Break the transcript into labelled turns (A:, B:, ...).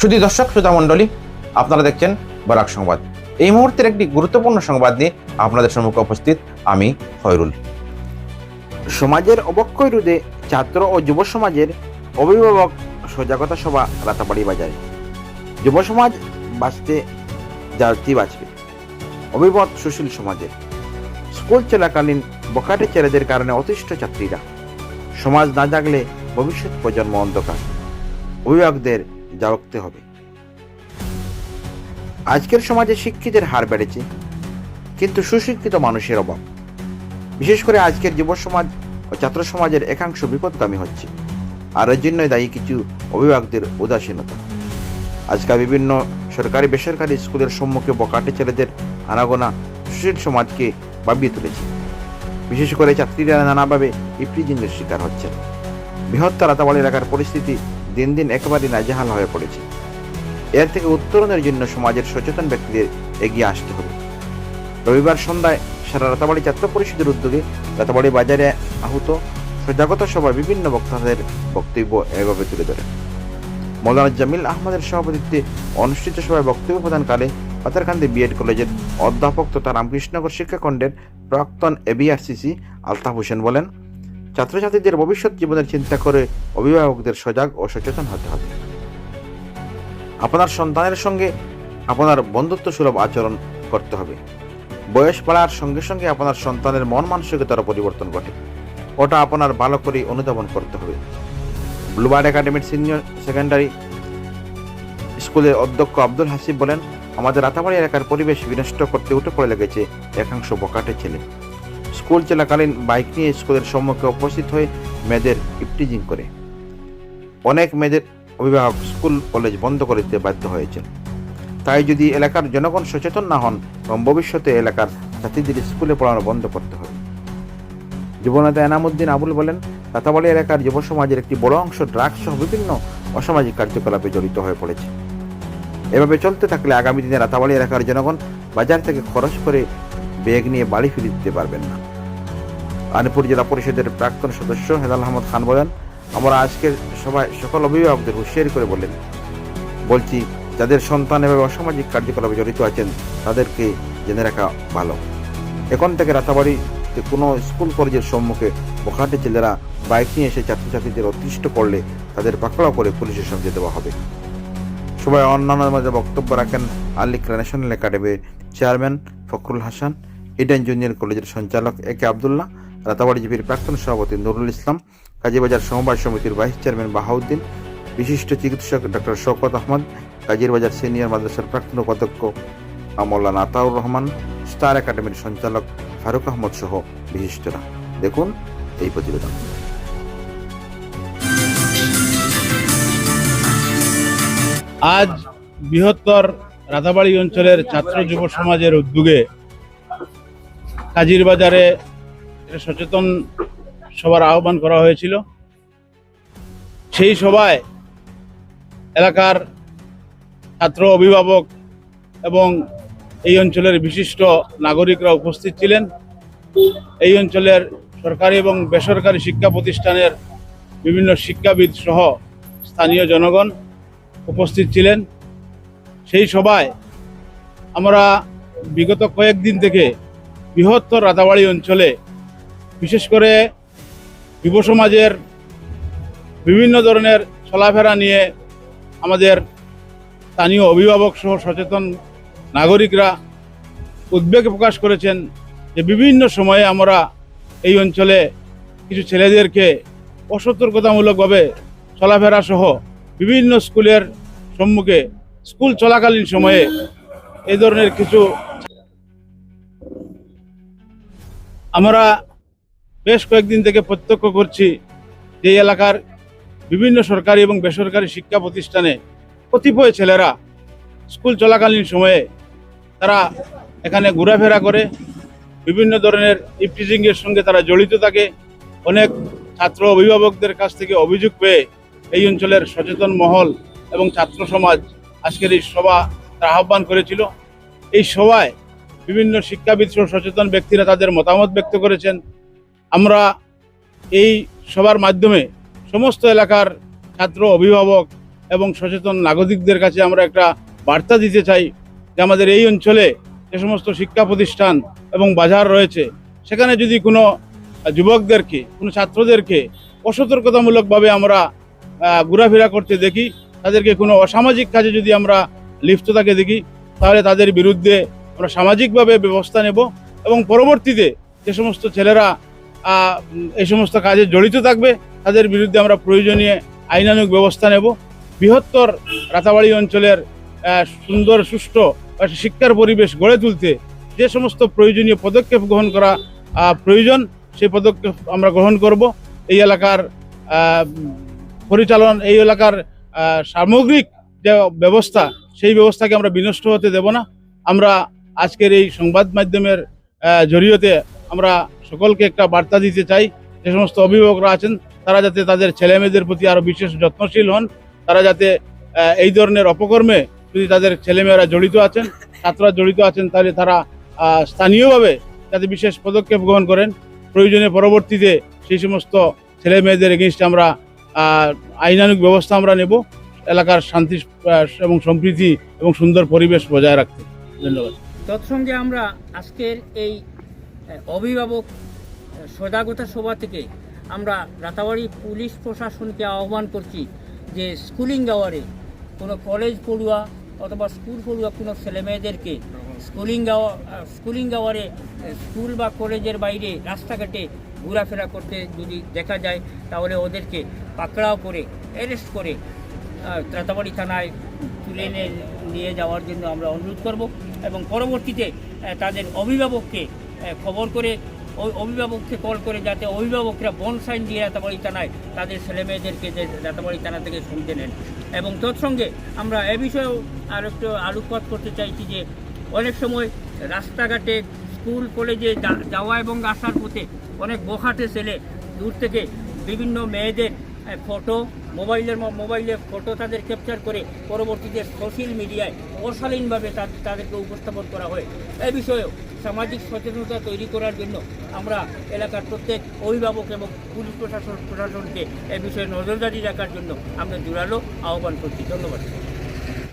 A: শুধু দর্শক শ্রোতা মণ্ডলী, আপনারা দেখছেন বরাক সংবাদ। এই মুহূর্তের একটি গুরুত্বপূর্ণ সংবাদ নিয়ে আপনাদের সম্মুখে উপস্থিত আমি খয়রুল। সমাজের অবক্ষয় রোধে ছাত্র ও যুব সমাজের অভিভাবক সজাগতা সভা রাতাবাড়ি বাজারে। যুব সমাজ বাঁচতে জাতি বাঁচবে। অভিমত সুশীল সমাজের। স্কুল চলাকালীন বখাটে ছেলেদের কারণে অতিষ্ঠ ছাত্রীরা। সমাজ না জাগলে ভবিষ্যৎ প্রজন্ম অন্ধকার। অভিভাবকদের জাগতে হবে। আজকের সমাজে শিক্ষিতের হার বেড়েছে, কিন্তু সুশিক্ষিত মানুষের অভাব। বিশেষ করে আজকের যুব সমাজ ও ছাত্র সমাজের একাংশ বিপদগামী হচ্ছে, আর এর জন্যই দায়ী কিছু অভিভাবকদের উদাসীনতা। আজকাল বিভিন্ন সরকারি বেসরকারি স্কুলের সম্মুখে বকাটে ছেলেদের আনাগোনা সুশীল সমাজকে ভাবিয়ে তুলেছে। বিশেষ করে ছাত্রীরা নানাভাবে ইপ্রিজিংয়ের শিকার হচ্ছেন। বৃহত্তর রাতাবাড়ি এলাকার পরিস্থিতি দিন দিন একেবারে নাজেহাল হয়ে পড়েছে। এর থেকে উত্তরণের জন্য সমাজের সচেতন ব্যক্তিদের এগিয়ে আসতে হবে। রবিবার সন্ধ্যায় সারা রাতাবাড়ি ছাত্র পরিষদের উদ্যোগে রাতাবাড়ি বাজারে আহত সজাগতা সভায় বিভিন্ন বক্তাদের বক্তব্য এভাবে তুলে ধরেন মৌলানা জামিল আহমদের সভাপতিত্বে অনুষ্ঠিত সভায় বক্তব্য প্রদানকালে পাতারকান্দি বিএড কলেজের অধ্যাপক তথা রামকৃষ্ণনগর শিক্ষাখণ্ডের প্রাক্তন এবিআরসিসি আলতাফ হোসেন বলেন ছাত্রছাত্রীদের ভবিষ্যৎ জীবনের চিন্তা করে অভিভাবকদের সজাগ ও সচেতন হতে হবে। আপনার সন্তানের সঙ্গে আপনার বন্ধুত্ব সুলভ আচরণ করতে হবে। বয়স বাড়ার সঙ্গে সঙ্গে আপনার সন্তানের মন মানসিকতার পরিবর্তন ঘটে। ওটা আপনার ভালো করে অনুধাবন করতে হবে। ব্লুবার্ড একাডেমির সিনিয়র সেকেন্ডারি স্কুলের অধ্যক্ষ আব্দুল হাসিব বলেন, আমাদের রাতাবাড়ি এলাকার পরিবেশ বিনষ্ট করতে উঠে পড়ে লেগেছে একাংশ বকাটে ছেলে। স্কুল চলাকালীন বাইক নিয়ে স্কুলের সম্মুখে উপস্থিত হয়ে মেয়েদের ইপটিজিং করে। অনেক মেয়েদের অভিভাবক স্কুল কলেজ বন্ধ করে দিতে বাধ্য হয়েছে তাই যদি এলাকার জনগণ সচেতন না হন, এবং ভবিষ্যতে এলাকার ছাত্রীদের স্কুলে পড়ানো বন্ধ করতে হবে। যুবনেতা এনামুদ্দিন আবুল বলেন রাতাবাড়ি এলাকার যুব সমাজের একটি বড় অংশ ড্রাগস সহ বিভিন্ন অসামাজিক কার্যকলাপে জড়িত হয়ে পড়েছে। এভাবে চলতে থাকলে আগামী দিনে রাতাবাড়ি এলাকার জনগণ বাজার থেকে খরচ করে ব্যাগ নিয়ে বাড়ি ফিরে দিতে পারবেন না। আনিপুর জেলা পরিষদের প্রাক্তন সদস্য হেলাল আহমদ খান বলেন, আমরা আজকের সভায় সকল অভিভাবকদের হুঁশিয়ারি করে বলেন বলছি, যাদের সন্তান এভাবে অসামাজিক কার্যকলাপে জড়িত আছেন, তাদেরকে জেনে রাখা ভালো। এখন থেকে রাতাবাড়িতে কোনো স্কুল কলেজের সম্মুখে বখাটে ছেলেরা বাইক নিয়ে এসে ছাত্রছাত্রীদের অতিষ্ঠ করলে তাদের পাকড়াও করে পুলিশের সঙ্গে দেওয়া হবে। সবাই অন্যান্য মধ্যে বক্তব্য রাখেন আলিকরা ন্যাশনাল একাডেমির chairman Fakhrul Hasan Eden junior কলেজের সঞ্চালক এ কে আবদুল্লাহ রাতাবাড়ি জিপির প্রাক্তন সভাপতি নুরুল ইসলাম, কাজীবাজার সমবায় সমিতির ভাইস চেয়ারম্যান বাহাউদ্দিন, বিশিষ্ট চিকিৎসক ডক্টর শওকত আহমদ কাজীরবাজার সিনিয়র মাদ্রাসার প্রাক্তন উপাধ্যক্ষ আমল্লান আতাউর রহমান, স্টার একাডেমির সঞ্চালক ফারুক আহমদ সহ বিশিষ্টরা। দেখুন এই প্রতিবেদন।
B: আজ বৃহত্তর রাধাবাড়ি অঞ্চলের ছাত্র যুব সমাজের উদ্যোগে কাজির বাজারে সচেতন সভার আহ্বান করা হয়েছিল। সেই সভায় এলাকার ছাত্র অভিভাবক এবং এই অঞ্চলের বিশিষ্ট নাগরিকরা উপস্থিত ছিলেন। এই অঞ্চলের সরকারি এবং বেসরকারি শিক্ষা প্রতিষ্ঠানের বিভিন্ন শিক্ষাবিদ সহ স্থানীয় জনগণ উপস্থিত ছিলেন। সেই সভায় আমরা বিগত কয়েকদিন থেকে বৃহত্তর রাতাবাড়ি অঞ্চলে, বিশেষ করে যুব সমাজের বিভিন্ন ধরনের চলাফেরা নিয়ে আমাদের স্থানীয় অভিভাবক সহ সচেতন নাগরিকরা উদ্বেগ প্রকাশ করেছেন যে বিভিন্ন সময়ে আমরা এই অঞ্চলে কিছু ছেলেদেরকে অসতর্কতামূলকভাবে চলাফেরা সহ বিভিন্ন স্কুলের সম্মুখে স্কুল চলাকালীন সময়ে এই ধরনের কিছু আমরা বেশ কয়েকদিন থেকে প্রত্যক্ষ করছি যে এলাকার বিভিন্ন সরকারি এবং বেসরকারি শিক্ষা প্রতিষ্ঠানে কতিপয় ছেলেরা স্কুল চলাকালীন সময়ে তারা এখানে ঘোরাফেরা করে, বিভিন্ন ধরনের ইফটিজিংয়ের সঙ্গে তারা জড়িত থাকে। অনেক ছাত্র অভিভাবকদের কাছ থেকে অভিযোগ পেয়ে এই অঞ্চলের সচেতন মহল এবং ছাত্র সমাজ আজকের এই সভা তারা আহ্বান করেছিল। এই সভায় বিভিন্ন শিক্ষাবিদ সচেতন ব্যক্তিরা তাদের মতামত ব্যক্ত করেছেন। আমরা এই সবার মাধ্যমে সমস্ত এলাকার ছাত্র, অভিভাবক এবং সচেতন নাগরিকদের কাছে আমরা একটা বার্তা দিতে চাই যে আমাদের এই অঞ্চলে যে সমস্ত শিক্ষা প্রতিষ্ঠান এবং বাজার রয়েছে, সেখানে যদি কোনো যুবকদেরকে, কোনো ছাত্রদেরকে অসতর্কতামূলকভাবে আমরা ঘোরাফেরা করতে দেখি, তাদেরকে কোনো অসামাজিক কাজে যদি আমরা লিপ্ত থাকে দেখি, তাহলে তাদের বিরুদ্ধে আমরা সামাজিকভাবে ব্যবস্থা নেব এবং পরবর্তীতে যে সমস্ত ছেলেরা এই সমস্ত কাজে জড়িত থাকবে, তাদের বিরুদ্ধে আমরা প্রয়োজনীয় আইনানুগ ব্যবস্থা নেব। বৃহত্তর রাতাবাড়ি অঞ্চলের সুন্দর, সুষ্ঠু শিক্ষার পরিবেশ গড়ে তুলতে যে সমস্ত প্রয়োজনীয় পদক্ষেপ গ্রহণ করা প্রয়োজন, সেই পদক্ষেপ আমরা গ্রহণ করব। এই এলাকার পরিচালন, এই এলাকার সামগ্রিক যে ব্যবস্থা, সেই ব্যবস্থাকে আমরা বিনষ্ট হতে দেব না। আমরা আজকের এই সংবাদ মাধ্যমের জরিয়তে আমরা সকলকে একটা বার্তা দিতে চাই। যে সমস্ত অভিভাবকরা আছেন তারা যাতে তাদের ছেলে মেয়েদের প্রতি আরও বিশেষ যত্নশীল হন। তারা যাতে এই ধরনের অপকর্মে যদি তাদের ছেলেমেয়েরা জড়িত আছেন ছাত্ররা জড়িত আছেন তাহলে তারা স্থানীয়ভাবে যাতে বিশেষ পদক্ষেপ গ্রহণ করেন। প্রয়োজনে পরবর্তীতে সেই সমস্ত ছেলে মেয়েদের এগেনস্টে আমরা আহ, আইনানুগ ব্যবস্থা আমরা নেব। এলাকার শান্তি এবং সম্প্রীতি এবং সুন্দর পরিবেশ বজায় রাখতে। ধন্যবাদ।
C: তৎসঙ্গে আমরা আজকের এই অভিভাবক সজাগতা সভা থেকে আমরা রাতাবাড়ি পুলিশ প্রশাসনকে আহ্বান করছি যে স্কুলিং আওয়ারে কোনো কলেজ পড়ুয়া অথবা স্কুল পড়ুয়া কোনো ছেলেমেয়েদেরকে স্কুলিং আওয়ার স্কুলিং আওয়ারে স্কুল বা কলেজের বাইরে রাস্তাঘাটে ঘোরাফেরা করতে যদি দেখা যায়, তাহলে ওদেরকে পাকড়াও করে, অ্যারেস্ট করে রাতাবাড়ি থানায় তুলে নিয়ে যাওয়ার জন্য আমরা অনুরোধ করব। এবং পরবর্তীতে তাদের অভিভাবককে খবর করে ওই অভিভাবককে কল করে যাতে অভিভাবকরা বন সাইন দিয়ে রাতাবাড়ি থানায় তাদের ছেলে মেয়েদেরকে যে রাতাবাড়ি থানা থেকে শুনতে নেন। এবং তৎসঙ্গে আমরা এ বিষয়েও আর একটু আলোকপাত করতে চাইছি যে, অনেক সময় রাস্তাঘাটে, স্কুল, কলেজে যাওয়া এবং আসার পথে অনেক বখাটে ছেলে দূর থেকে বিভিন্ন মেয়েদের ফটো মোবাইলের মোবাইলে ফটো তাদের ক্যাপচার করে পরবর্তীতে সোশ্যাল মিডিয়ায় অশালীনভাবে তাদেরকে উপস্থাপন করা হয়। এ বিষয়েও সামাজিক সচেতনতা তৈরি করার জন্য আমরা এলাকার প্রত্যেক অভিভাবক এবং পুলিশ প্রশাসন, প্রশাসনকে এ বিষয়ে নজরদারি রাখার জন্য আমরা জোরালো আহ্বান করছি। ধন্যবাদ।